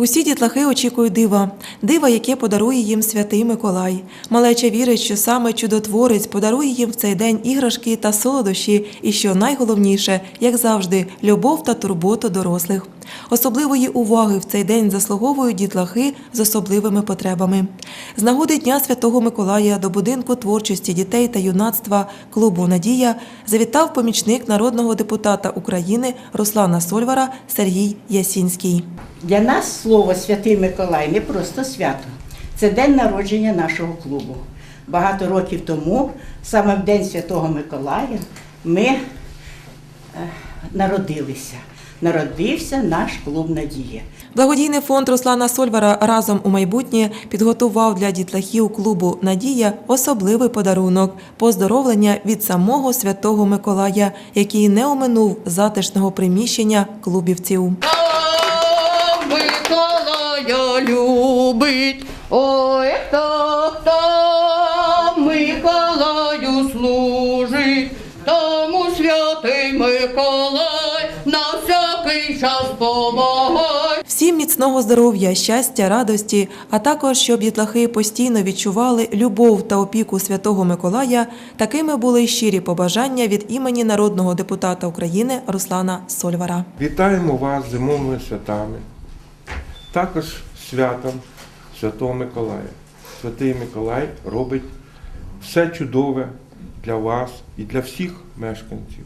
Усі дітлахи очікують дива, дива, яке подарує їм святий Миколай. Малеча вірить, що саме чудотворець подарує їм в цей день іграшки та солодощі, і що найголовніше, як завжди, любов та турботу дорослих. Особливої уваги в цей день заслуговують дітлахи з особливими потребами. З нагоди Дня Святого Миколая до будинку творчості дітей та юнацтва клубу Надія завітав помічник народного депутата України Руслана Сольвара Сергій Ясінський. Для нас слово Святий Миколай не просто свято, це день народження нашого клубу. Багато років тому, саме в День Святого Миколая, ми е, народилися. Народився наш клуб Надія. Благодійний фонд Руслана Сольвара разом у майбутнє підготував для дітлахів клубу Надія особливий подарунок поздоровлення від самого святого Миколая, який не оминув затишного приміщення клубівців. Миколая любить, ой, хто, хто Миколаю служить, тому святий Миколай на всякий час. Всім міцного здоров'я, щастя, радості, а також щоб дітлахи постійно відчували любов та опіку святого Миколая. Такими були й щирі побажання від імені народного депутата України Руслана Сольвара. Вітаємо вас зимовими святами, також святом Святого Миколая. Святий Миколай робить все чудове для вас і для всіх мешканців.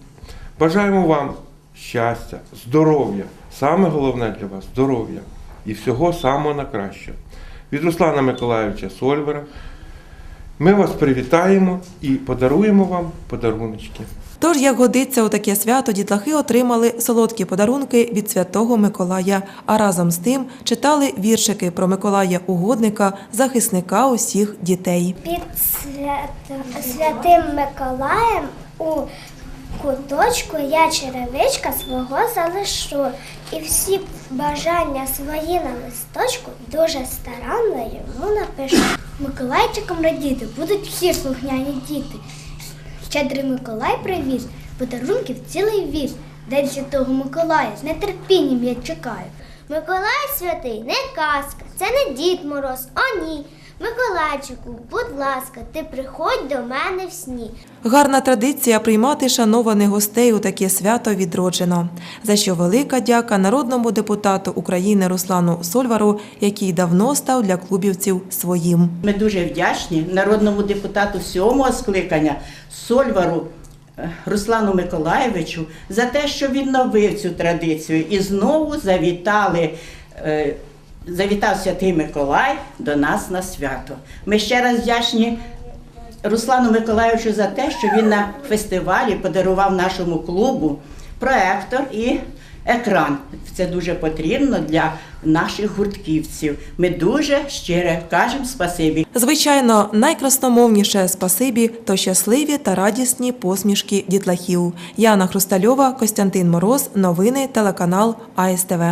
Бажаємо вам щастя, здоров'я. Саме головне для вас здоров'я і всього самого на краще. Від Руслана Миколаївича Сольвера ми вас привітаємо і подаруємо вам подаруночки. Тож, як годиться у таке свято, дітлахи отримали солодкі подарунки від святого Миколая, а разом з тим читали віршики про Миколая Угодника, захисника усіх дітей. Під свят- святим Миколаєм у куточку я черевичка свого залишу. І всі бажання свої на листочку дуже старанно йому напишу. Миколайчиком радіти будуть всі слухняні діти. Щедрий Миколай привіз, подарунків цілий віз. День Святого Миколая з нетерпінням я чекаю. Миколай святий не казка, це не Дід Мороз, о ні. Миколайчику, будь ласка, ти приходь до мене в сні. Гарна традиція приймати шанованих гостей у таке свято відроджено. За що велика дяка народному депутату України Руслану Сольвару, який давно став для клубівців своїм. Ми дуже вдячні народному депутату сьомого скликання Сольвару е, Руслану Миколаєвичу за те, що відновив цю традицію і знову завітали. Завітав Святий Миколай до нас на свято. Ми ще раз вдячні Руслану Миколаївичу за те, що він на фестивалі подарував нашому клубу проектор і екран. Це дуже потрібно для наших гуртківців. Ми дуже щиро кажемо спасибі. Звичайно, найкрасномовніше спасибі то щасливі та радісні посмішки дітлахів. Яна Хрустальова, Костянтин Мороз, новини, телеканал АСТВ.